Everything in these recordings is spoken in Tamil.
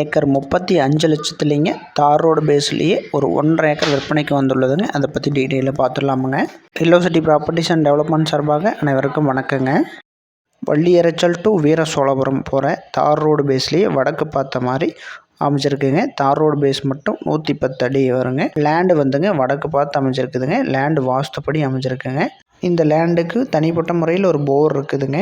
ஏக்கர் முப்பத்தி அஞ்சு லட்சத்துலேங்க தார் ரோடு பேஸ்லேயே ஒரு ஒன்றரை ஏக்கர் விற்பனைக்கு வந்துள்ளதுங்க. அதை பற்றி டீட்டெயிலில் பார்த்துடலாமுங்க எல்லோ ப்ராப்பர்ட்டிஸ் அண்ட் டெவலப்மெண்ட் சார்பாக அனைவருக்கும் வணக்கங்க. வள்ளியரைச்சல் டு வீர சோழபுரம் போகிற தார் ரோடு பேஸ்லேயே வடக்கு பார்த்த மாதிரி அமைச்சிருக்குங்க தார் ரோடு பேஸ் மட்டும் நூற்றி பத்து அடி வருங்க. லேண்டு வந்துங்க வடக்கு பார்த்து அமைச்சிருக்குதுங்க லேண்டு வாஸ்துப்படி அமைச்சிருக்குங்க இந்த லேண்டுக்கு தனிப்பட்ட முறையில் ஒரு போர் இருக்குதுங்க.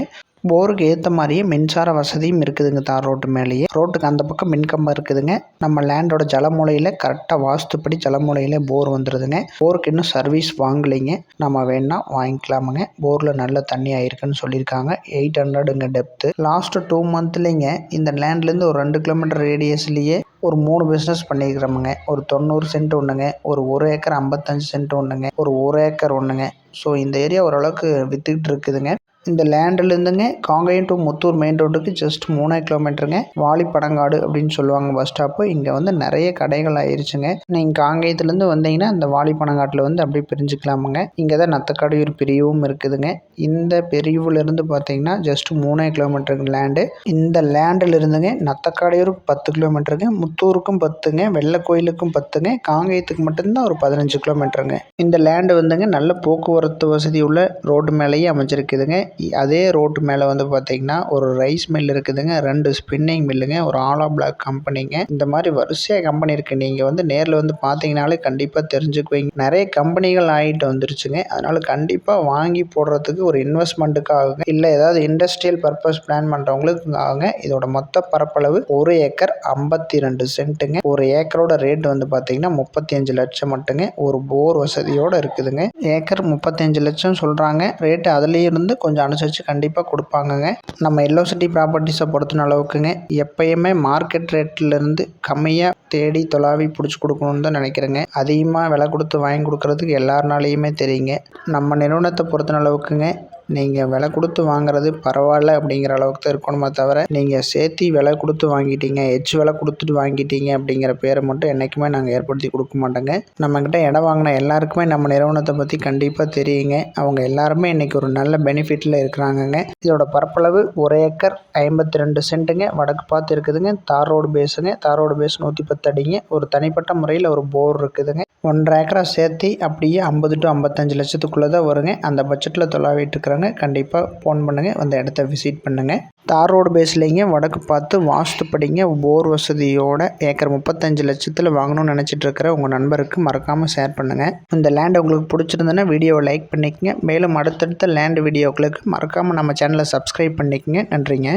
போருக்கு ஏற்ற மாதிரியே மின்சார வசதியும் இருக்குதுங்க தார் ரோட்டு மேலேயே. ரோட்டுக்கு அந்த பக்கம் மின்கம்பம் இருக்குதுங்க. நம்ம லேண்டோட ஜலமூலையில் கரெக்டாக வாஸ்துப்படி ஜலமூலையில் போர் வந்துடுதுங்க போருக்கு இன்னும் சர்வீஸ் வாங்கலைங்க. நம்ம வேணால் வாங்கிக்கலாமுங்க. போரில் நல்ல தண்ணி ஆயிருக்குன்னு சொல்லியிருக்காங்க. எயிட் ஹண்ட்ரடுங்க டெப்த்து லாஸ்ட்டு டூ மந்த்லேங்க இந்த லேண்ட்லேருந்து ஒரு ரெண்டு கிலோமீட்டர் ரேடியஸ்லேயே ஒரு மூணு பிஸ்னஸ் பண்ணியிருக்கிறோமுங்க. ஒரு தொண்ணூறு சென்ட் ஒன்றுங்க ஒரு ஒரு ஏக்கர் ஐம்பத்தஞ்சு சென்ட் ஒன்றுங்க ஒரு ஒரு ஏக்கர் ஒன்றுங்க ஸோ இந்த ஏரியா ஓரளவுக்கு விற்றுக்கிட்டு இருக்குதுங்க. இந்த லேண்ட்லேருந்துங்க காங்கேயம் டு முத்தூர் மெயின் ரோட்டுக்கு ஜஸ்ட் மூணே கிலோமீட்டருங்க வாலிப்படங்காடு அப்படின்னு சொல்லுவாங்க பஸ் ஸ்டாப்பு இங்கே வந்து நிறைய கடைகள் ஆயிடுச்சுங்க நீங்கள் காங்கேயத்துலேருந்து வந்தீங்கன்னா இந்த வாலிப்படங்காட்டில் வந்து அப்படியே பிரிஞ்சுக்கலாமுங்க. இங்கே தான் நத்தக்கடையூர் பிரிவும் இருக்குதுங்க. இந்த பிரிவுலேருந்து பார்த்தீங்கன்னா ஜஸ்ட் மூணே கிலோமீட்டருக்கு லேண்டு இந்த லேண்டில் இருந்துங்க நத்தக்காடையூருக்கு பத்து கிலோமீட்டருங்க முத்தூருக்கும் பத்துங்க வெள்ளை கோயிலுக்கும் பத்துங்க காங்கேயத்துக்கு மட்டும்தான் ஒரு பதினஞ்சு கிலோமீட்டருங்க இந்த லேண்டு வந்துங்க நல்ல போக்குவரத்து வசதி உள்ள ரோடு மேலேயே அமைஞ்சிருக்குதுங்க. அதே ரோட்டு மேலே வந்து பார்த்தீங்கன்னா ஒரு ரைஸ் மில் இருக்குதுங்க. ரெண்டு ஸ்பின்னிங் மில்லுங்க ஒரு ஆலா பிளாக் கம்பெனிங்க இந்த மாதிரி வரிசையாக கம்பெனி இருக்குது நீங்கள் வந்து நேரில் வந்து பார்த்தீங்கனாலே கண்டிப்பாக தெரிஞ்சுக்குவீங்க. நிறைய கம்பெனிகள் ஆகிட்டு வந்துருச்சுங்க. அதனால் கண்டிப்பாக வாங்கி போடுறதுக்கு ஒரு இன்வெஸ்ட்மெண்ட்டுக்காக இல்லை ஏதாவது இண்டஸ்ட்ரியல் பர்பஸ் பிளான் பண்ணுறவங்களுக்கு ஆகுங்க இதோட மொத்த பரப்பளவு ஒரு ஏக்கர் ஐம்பத்தி ரெண்டு சென்ட்டுங்க. ஒரு ஏக்கரோட ரேட் வந்து பார்த்தீங்கன்னா முப்பத்தி அஞ்சு லட்சம் மட்டுங்க. ஒரு போர் வசதியோடு இருக்குதுங்க. ஏக்கர் முப்பத்தஞ்சு லட்சம் சொல்கிறாங்க ரேட்டு அதுலேயும் இருந்து கொஞ்சம் அனுசரித்து கண்டிப்பாக கொடுப்பாங்கங்க. நம்ம எல்லோ சிட்டி ப்ராப்பர்ட்டிஸை பொறுத்தின அளவுக்குங்க. எப்பயுமே மார்க்கெட் ரேட்லேருந்து கம்மியாக தேடி தொலாவி பிடிச்சி கொடுக்கணுன்னு தான் நினைக்கிறேங்க. அதிகமாக விலை கொடுத்து வாங்கி கொடுக்குறதுக்கு எல்லாருனாலையுமே தெரியுங்க. நம்ம நிறுவனத்தை பொறுத்தின அளவுக்குங்க. நீங்கள் விலை கொடுத்து வாங்குறது பரவாயில்ல அப்படிங்கிற அளவுக்கு தான் இருக்கணுமே தவிர நீங்கள் சேர்த்தி விலை கொடுத்து வாங்கிட்டீங்க எச்சு விலை கொடுத்துட்டு வாங்கிட்டீங்க அப்படிங்கிற பேரை மட்டும் என்றைக்குமே நாங்கள் ஏற்படுத்தி கொடுக்க மாட்டோங்க. நம்மக்கிட்ட இடம் வாங்கின எல்லாருக்குமே நம்ம நிறுவனத்தை பற்றி கண்டிப்பாக தெரியுங்க. அவங்க எல்லாருமே இன்றைக்கி ஒரு நல்ல பெனிஃபிட்டில் இருக்கிறாங்கங்க. இதோட பரப்பளவு ஒரு ஏக்கர் ஐம்பத்தி ரெண்டு சென்ட்டுங்க. வடக்கு பார்த்து இருக்குதுங்க. தார் ரோடு பேஸுங்க தார் ரோடு பேஸ் நூற்றி பத்து அடிங்க. ஒரு தனிப்பட்ட முறையில் ஒரு போர் இருக்குதுங்க. ஒன்றரை ஏக்கரை சேர்த்து அப்படியே ஐம்பது டு ஐம்பத்தஞ்சு லட்சத்துக்குள்ளே தான் வருங்க. அந்த பட்ஜெட்டில் தொலாவிட்டு இருக்கிறாங்க கண்டிப்பாக ஃபோன் பண்ணுங்கள் அந்த இடத்த விசிட் பண்ணுங்கள் தார் ரோடு பேஸ்லேங்க வடக்கு பார்த்து வாஸ்துப்படிங்க போர் வசதியோட ஏக்கர் முப்பத்தஞ்சு லட்சத்தில் வாங்கணும்னு நினச்சிட்டு இருக்கிற உங்கள் நண்பருக்கு மறக்காமல் ஷேர் பண்ணுங்கள் இந்த லேண்ட் உங்களுக்கு பிடிச்சிருந்ததுன்னா வீடியோவை லைக் பண்ணிக்கங்க. மேலும் அடுத்தடுத்த லேண்ட் வீடியோக்களுக்கு மறக்காமல் நம்ம சேனலை சப்ஸ்கிரைப் பண்ணிக்கங்க. நன்றிங்க.